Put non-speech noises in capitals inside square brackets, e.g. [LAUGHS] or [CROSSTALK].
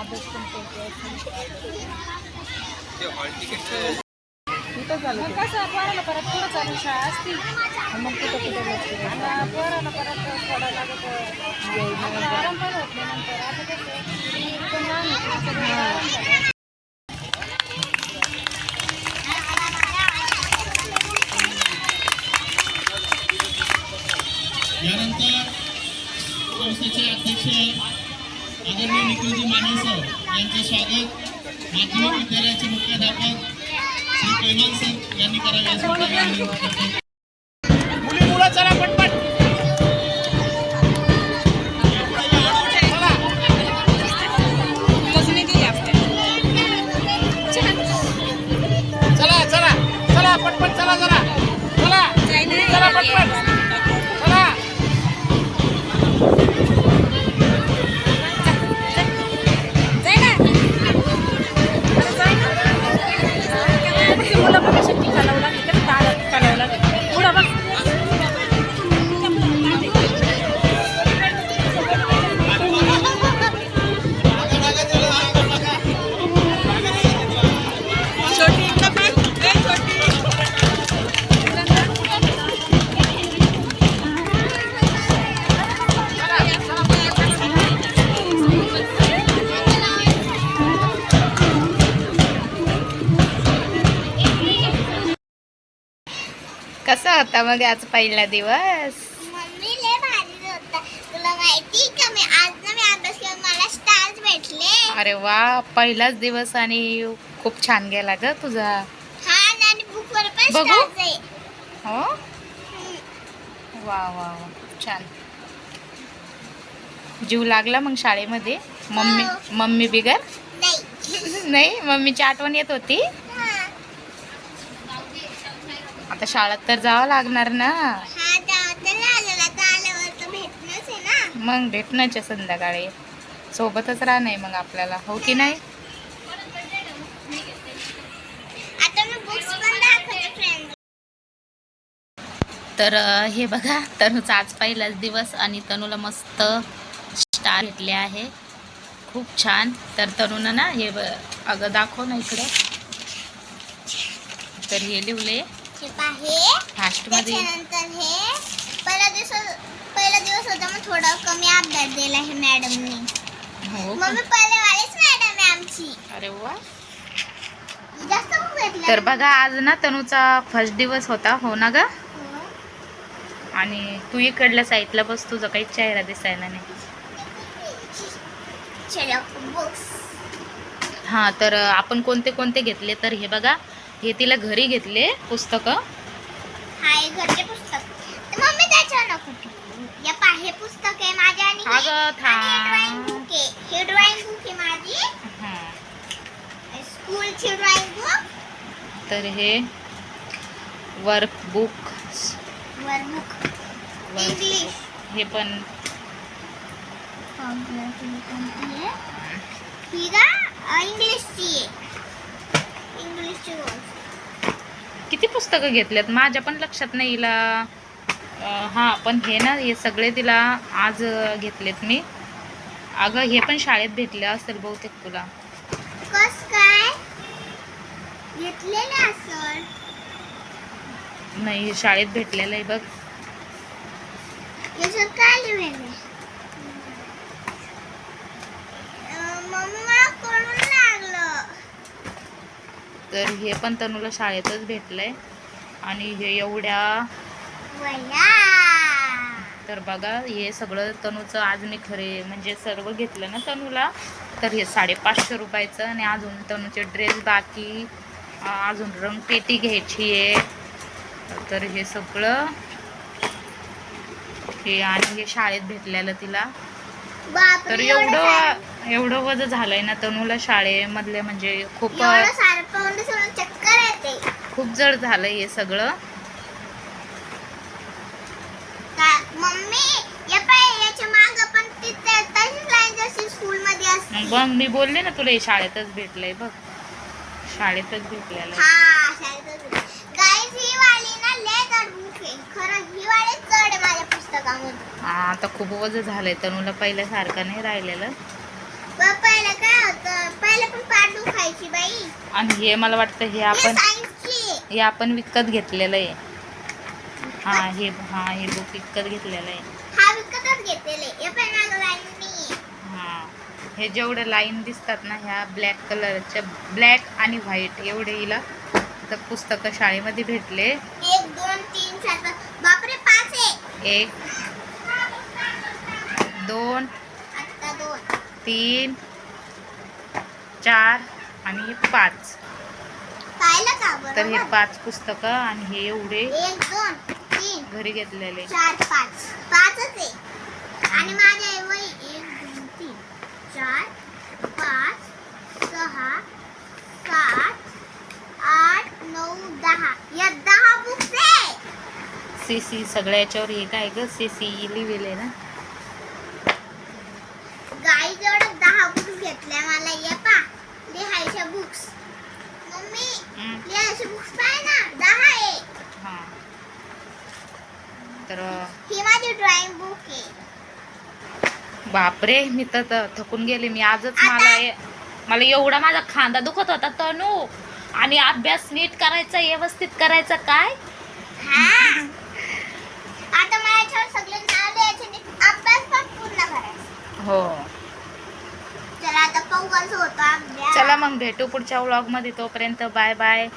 मग कसं पोराला परत पुढं चालू शाळा असती मग कुठं कुठं आणि पोराला परत सोडायला लागत आराम पण होत नाही नंतर आता कसं पण सगळं आराम झाला. यानंतर संस्थेचे अध्यक्ष आदरणीय निखिलजी माने सर यांचे स्वागत. माध्यमिक विद्यालयाचे मुख्याध्यापक श्री कैलास सर यांनी करावे असे मुली मुलं चला पटपट. होता मग आज पहिला दिवस. मम्मी लय भारी होता. तुला माहिती का मी आज ना मी अभ्यास केला मला स्टार्स भेटले. अरे वा पहिलाच दिवस आणि खूप छान गेला ग तुझा. हा आणि बुक वर पण बघू. स्टार्स आहे. हो? वा वा वा खूप छान. जीव लागला मग शाळेमध्ये? मम्मी हो. मम्मी बिगर? नाही. [LAUGHS] नाही? मम्मीची आठवण येत होती? आता शाळेत तर जावं लागणार ना. हा मग भेटणंच आहे संध्याकाळी. सोबतच राहणार मग आपल्याला. हो की नाही? तर हे बघा तनूचा आज पहिलाच दिवस आणि तनूला मस्त स्टार भेटले आहे. खूप छान. तर तनूनं ना हे अगं दाखव ना इकडं. तर हे लिवले हे पाहे फास्टमध्ये त्याच्यानंतर हे पहिला दिवस पहिला दिवस होता मग थोडा कमी अभ्यास दिला हे मॅडमनी. हो का? मम्मी पहिले वालीच मॅडम आहे आमची. अरे वा. जास्त तर बघा आज ना तनूचा फर्स्ट दिवस होता हो ना ग? आणि तू इकडल्या साईडला बस तुझा काही चेहरा दिसायला नाही. चलो बुक्स हां तर आपण कोणते कोणते घेतले तर हे बघा. हे तिला घरी घेतले पुस्तकं. हा हे घरचे पुस्तक. तर मम्मी त्याच्यावर नको ठेवू. या पाहे पुस्तक आहे माझ्या आणि हे- अगं आणि थांब. हे बुक आहे. हे ड्रॉइंग बुक आहे माझी. हां. स्कूलची ड्रॉइंग बुक तर हे वर्कबुक वर बुक इंग्लिश हे पण ही. का इंग्लिशची किती पुस्तकं घेतल्यात? माझ्या पण लक्षात नाही हिला. हां पण हे ना हे सगळे तिला आज घेतलेत मी. अगं हे पण शाळेत भेटले असेल बहुतेक तुला. नाही शाळेत भेटलेलं आहे बघ. काय लिहिलेलं आहे? अं, मम्मी मला कळून लागलं तर हे पण तनूला शाळेतच भेटलंय. आणि हे एवढ्या तर बघा हे सगळं तनूचं आज मी खरे म्हणजे सर्व घेतलं ना तनूला तर हे साडेपाचशे रुपयाचं आणि अजून तनूचे ड्रेस बाकी अजून रंगपेटी घ्यायची आहे. तर हे सगळं हे आणि हे शाळेत भेटलेलं तिला. तर एवढं एवढं वजन झालंय ना तनूला शाळेमधले म्हणजे खूप चक्कर येते. खूप जड झालंय हे सगळं. मग मी बोलले ना तुला हे शाळेतच भेटलंय बघ. शाळेतच भेटलेलं आता खूप वजन झालंय तनूला पहिल्यासारखं नाही राहिलेलं. पहिलं काय होतं? पहिलं पण पाठ दुखायची बाई. आणि हे मला वाटतं हे आपण हे आपण विकत घेतलेलं आहे. हा हे हा हे बुक विकत घेतलेलं आहे. हा विकतच घेतलेले हे हा हे जेवढे लाईन दिसतात ना ह्या ब्लॅक कलरच्या ब्लॅक आणि व्हाईट एवढे हिला तर पुस्तकं शाळेमध्ये भेटले. एक दोन तीन चार बापरे पाच आहे. एक दोन. आता दोन. तीन चार आणि पाच. तर हे पाच पुस्तकं आणि हे एवढे एक दोन तीन. घरी घेतलेले. चार पाच. पाचच आहे. आणि माझ्या वय एक दोन तीन. चार पाच सहा सात आठ नऊ दहा. या दहा बुक्स आहे सी सी सगळ्या याच्यावर हे काय ग? सी सी लिहिलेलं ना गाई जेवढं दहा बुक्स घेतल्या मला ये पा. लिहायच्या बुक्स मम्मी लिहायचे बुक्स पाय ना. दहा आहे. हा. तर ही माझी ड्रॉइंग बुक आहे. बापरे मी तर थकून गेले. मी आजच मला मला एवढा माझा खांदा दुखत होता तनू. आणि अभ्यास नीट करायचा व्यवस्थित करायचा काय? हा. आता मला याच्यावर सगळे नाव द्यायचे आणि अभ्यास पण पूर्ण करायचा. हो. चला मग भेटू पुढच्या व्लॉगमध्ये. तोपर्यंत बाय बाय.